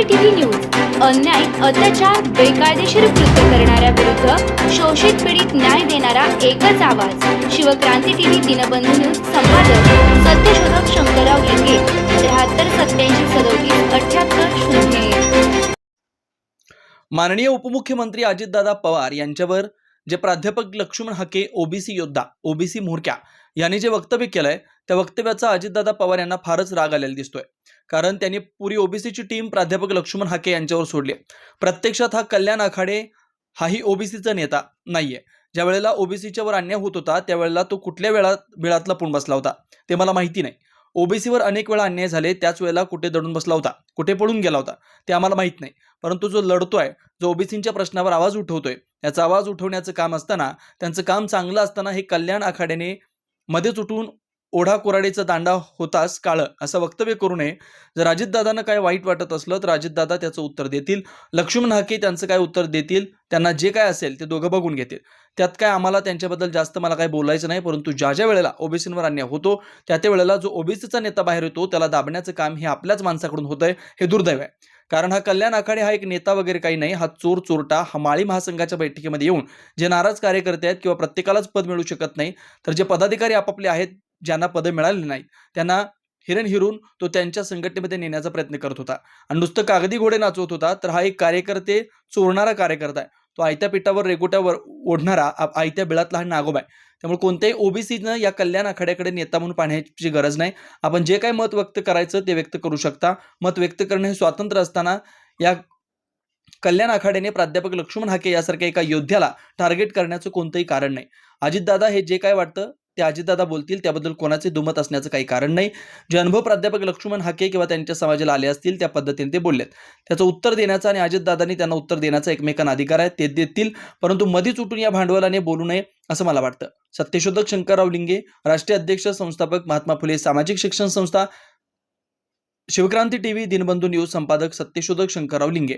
Shivkranti news अन्याय अत्याचार बेकायदेशीर कृत्य करणाऱ्या विरुद्ध शोषित पीडित न्याय देणारा एकच आवाज. शिवक्रांती टीव्ही दिनबंधू न्यूज संपादक सत्यशोधक शंकरराव लिंगे त्र्याहत्तर सत्याऐंशी सदोतीस अठ्याहत्तर शून्य माननीय उपमुख्यमंत्री अजितदादा पवार यांच्यावर जे प्राध्यापक लक्ष्मण हके ओबीसी योद्धा ओबीसी म्होरक्या यांनी जे वक्तव्य केलंय त्या वक्तव्याचा अजितदादा पवार यांना फारच राग आलेला दिसतोय. कारण त्यांनी पुरी ओबीसीची टीम प्राध्यापक लक्ष्मण हाके यांच्यावर सोडली आहे. प्रत्यक्षात हा कल्याण आखाडे हाही ओबीसीचा नेता नाहीये. ज्या वेळेला ओबीसीच्या वर अन्याय होत होता त्यावेळेला तो कुठल्या वेळात वेळात लपून बसला होता ते मला माहिती नाही. ओबीसीवर अनेक वेळा अन्याय झाले त्याच वेळेला कुठे दडून बसला होता कुठे पळून गेला होता ते आम्हाला माहीत नाही. परंतु जो लढतोय जो ओबीसींच्या प्रश्नावर आवाज उठवतोय याचा आवाज उठवण्याचं काम असताना त्यांचं काम चांगलं असताना हे कल्याण आखाड्याने मध्येच उठून ओढा कोराडीचा दांडा होताच काळं असं वक्तव्य करू नये. जर अजितदादांना काय वाईट वाटत असलं तर अजितदादा त्याचं उत्तर देतील. लक्ष्मण हाके त्यांचं काय उत्तर देतील? त्यांना जे काय असेल ते दोघं बघून घेतील. त्यात काय आम्हाला त्यांच्याबद्दल जास्त मला काही बोलायचं नाही परंतु ज्या ज्या वेळेला ओबीसींवर अन्याय होतो त्या त्या वेळेला जो ओबीसीचा नेता बाहेर येतो त्याला दाबण्याचं काम हे आपल्याच माणसाकडून होत आहे हे दुर्दैव आहे. कारण हा कल्याण आखाडे हा एक नेता वगैरे काही नाही हा चोर चोरटा हा माळी महासंघाच्या बैठकीमध्ये येऊन जे नाराज कार्यकर्ते आहेत किंवा प्रत्येकालाच पद मिळू शकत नाही तर जे पदाधिकारी आपापले आहेत ज्यांना पदं मिळाली नाही त्यांना हिरण हिरून तो त्यांच्या संघटनेमध्ये नेण्याचा प्रयत्न करत होता. आणि नुसतं कागदी घोडे नाचवत होता तर हा एक कार्यकर्ते चोरणारा कार्यकर्ता आहे. तो आयत्या पिठावर रेगोट्यावर ओढणारा आयत्या बिळातला हा नागोबा आहे. त्यामुळे कोणत्याही ओबीसीनं या कल्याण आखाड्याकडे नेता म्हणून पाहण्याची गरज नाही. आपण जे काही मत व्यक्त करायचं ते व्यक्त करू शकता. मत व्यक्त करणे हे स्वातंत्र्य असताना या कल्याण आखाड्याने प्राध्यापक लक्ष्मण हाके यासारख्या एका योद्ध्याला टार्गेट करण्याचं कोणतंही कारण नाही. अजितदादा हे जे काय वाटतं? ते अजितदादा बोलतील त्याबद्दल कोणाचे दुमत असण्याचं काही कारण नाही. जे अनुभव प्राध्यापक लक्ष्मण हाके किंवा त्यांच्या समाजाला आले असतील त्या पद्धतीने ते बोललेत. त्याचं उत्तर देण्याचा आणि अजितदादांनी त्यांना उत्तर देण्याचा एकमेकांना अधिकार आहे ते देतील. परंतु मधीच उठून या भांडवलाने बोलू नये असं मला वाटतं. सत्यशोधक शंकरराव लिंगे राष्ट्रीय अध्यक्ष संस्थापक महात्मा फुले सामाजिक शिक्षण संस्था शिवक्रांती टीव्ही दिनबंधू न्यूज संपादक सत्यशोधक शंकरराव लिंगे.